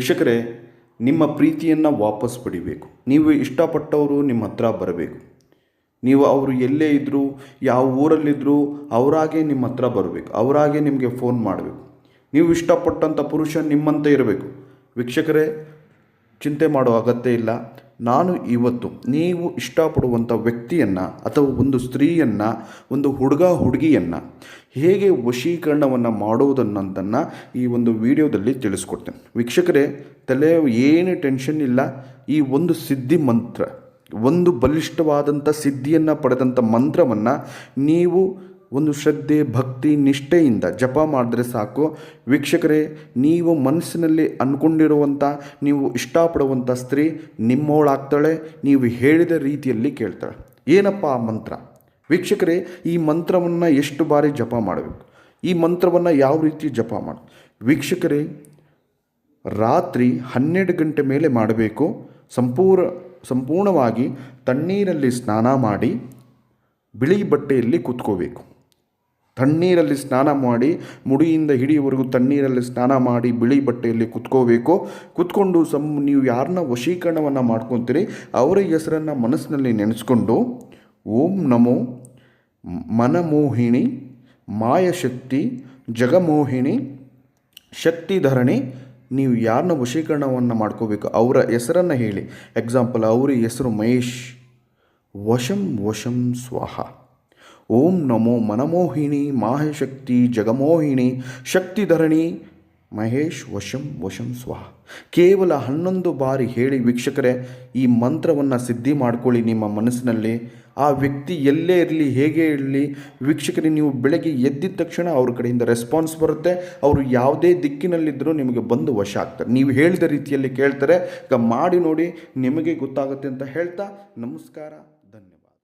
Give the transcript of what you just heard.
ವೀಕ್ಷಕರೇ ನಿಮ್ಮ ಪ್ರೀತಿಯನ್ನು ವಾಪಸ್ ಪಡಿಬೇಕು. ನೀವು ಇಷ್ಟಪಟ್ಟವರು ನಿಮ್ಮ ಹತ್ರ ಬರಬೇಕು. ನೀವು ಅವರು ಎಲ್ಲೇ ಇದ್ದರೂ ಯಾವ ಊರಲ್ಲಿದ್ದರೂ ಅವರಾಗೆ ನಿಮ್ಮ ಹತ್ರ ಬರಬೇಕು. ಅವರಾಗೆ ನಿಮಗೆ ಫೋನ್ ಮಾಡಬೇಕು. ನೀವು ಇಷ್ಟಪಟ್ಟಂಥ ಪುರುಷ ನಿಮ್ಮಂತೆ ಇರಬೇಕು. ವೀಕ್ಷಕರೇ, ಚಿಂತೆ ಮಾಡೋ ಅಗತ್ಯ ಇಲ್ಲ. ನಾನು ಇವತ್ತು ನೀವು ಇಷ್ಟಪಡುವಂಥ ವ್ಯಕ್ತಿಯನ್ನು ಅಥವಾ ಒಂದು ಸ್ತ್ರೀಯನ್ನು, ಒಂದು ಹುಡುಗ ಹುಡುಗಿಯನ್ನು ಹೇಗೆ ವಶೀಕರಣವನ್ನು ಮಾಡೋದನ್ನಂತನ್ನು ಈ ಒಂದು ವಿಡಿಯೋದಲ್ಲಿ ತಿಳಿಸ್ಕೊಡ್ತೇನೆ. ವೀಕ್ಷಕರೇ ತಲೆ ಏನು ಟೆನ್ಷನ್ ಇಲ್ಲ. ಈ ಒಂದು ಸಿದ್ಧಿ ಮಂತ್ರ, ಒಂದು ಬಲಿಷ್ಠವಾದಂಥ ಸಿದ್ಧಿಯನ್ನು ಪಡೆದಂಥ ಮಂತ್ರವನ್ನು ನೀವು ಒಂದು ಶ್ರದ್ಧೆ, ಭಕ್ತಿ, ನಿಷ್ಠೆಯಿಂದ ಜಪ ಮಾಡಿದ್ರೆ ಸಾಕು. ವೀಕ್ಷಕರೇ, ನೀವು ಮನಸ್ಸಿನಲ್ಲಿ ಅಂದ್ಕೊಂಡಿರುವಂಥ, ನೀವು ಇಷ್ಟಪಡುವಂಥ ಸ್ತ್ರೀ ನಿಮ್ಮವಳಾಗ್ತಾಳೆ, ನೀವು ಹೇಳಿದ ರೀತಿಯಲ್ಲಿ ಕೇಳ್ತಾಳೆ. ಏನಪ್ಪ ಆ ಮಂತ್ರ? ವೀಕ್ಷಕರೇ, ಈ ಮಂತ್ರವನ್ನು ಎಷ್ಟು ಬಾರಿ ಜಪ ಮಾಡಬೇಕು? ಈ ಮಂತ್ರವನ್ನು ಯಾವ ರೀತಿ ಜಪ ಮಾಡಿ? ವೀಕ್ಷಕರೇ, ರಾತ್ರಿ ಹನ್ನೆರಡು ಗಂಟೆ ಮೇಲೆ ಮಾಡಬೇಕು. ಸಂಪೂರ್ಣ ಸಂಪೂರ್ಣವಾಗಿ ತಣ್ಣೀರಲ್ಲಿ ಸ್ನಾನ ಮಾಡಿ ಬಿಳಿ ಬಟ್ಟೆಯಲ್ಲಿ ಕೂತ್ಕೋಬೇಕು. ತಣ್ಣೀರಲ್ಲಿ ಸ್ನಾನ ಮಾಡಿ ಮುಡಿಯಿಂದ ಹಿಡಿಯುವವರೆಗೂ ತಣ್ಣೀರಲ್ಲಿ ಸ್ನಾನ ಮಾಡಿ ಬಿಳಿ ಬಟ್ಟೆಯಲ್ಲಿ ಕುತ್ಕೋಬೇಕು. ಕುತ್ಕೊಂಡು ಸಮ್ ನೀವು ಯಾರನ್ನ ವಶೀಕರಣವನ್ನು ಮಾಡ್ಕೊತೀರಿ, ಅವರ ಹೆಸರನ್ನು ಮನಸ್ಸಿನಲ್ಲಿ ನೆನೆಸ್ಕೊಂಡು ಓಂ ನಮೋ ಮನಮೋಹಿಣಿ ಮಾಯಶಕ್ತಿ, ಜಗಮೋಹಿನಿ ಶಕ್ತಿಧರಣಿ ನೀವು ಯಾರನ್ನ ವಶೀಕರಣವನ್ನು ಮಾಡ್ಕೋಬೇಕು, ಅವರ ಹೆಸರನ್ನು ಹೇಳಿ. ಎಕ್ಸಾಂಪಲ್ ಅವ್ರ ಹೆಸರು ಮಹೇಶ್. ವಶಂ ವಶಂ ಸ್ವಾಹ. ಓಂ ನಮೋ ಮನಮೋಹಿಣಿ ಮಾಹಶಕ್ತಿ ಜಗಮೋಹಿಣಿ ಶಕ್ತಿಧರಣಿ ಮಹೇಶ್ ವಶಂ ವಶಂ ಸ್ವಾಹ. ಕೇವಲ ಹನ್ನೊಂದು ಬಾರಿ ಹೇಳಿ ವೀಕ್ಷಕರೇ, ಈ ಮಂತ್ರವನ್ನು ಸಿದ್ಧಿ ಮಾಡ್ಕೊಳ್ಳಿ ನಿಮ್ಮ ಮನಸ್ಸಿನಲ್ಲಿ. ಆ ವ್ಯಕ್ತಿ ಎಲ್ಲೇ ಇರಲಿ, ಹೇಗೆ ಇರಲಿ, ವೀಕ್ಷಕರೇ, ನೀವು ಬೆಳಗ್ಗೆ ಎದ್ದಿದ ತಕ್ಷಣ ಅವ್ರ ಕಡೆಯಿಂದ ರೆಸ್ಪಾನ್ಸ್ ಬರುತ್ತೆ. ಅವರು ಯಾವುದೇ ದಿಕ್ಕಿನಲ್ಲಿದ್ದರೂ ನಿಮಗೆ ಬಂದು ವಶ ಆಗ್ತಾರೆ. ನೀವು ಹೇಳಿದ ರೀತಿಯಲ್ಲಿ ಕೇಳ್ತಾರೆ. ಈಗ ಮಾಡಿ ನೋಡಿ, ನಿಮಗೆ ಗೊತ್ತಾಗುತ್ತೆ ಅಂತ ಹೇಳ್ತಾ ನಮಸ್ಕಾರ.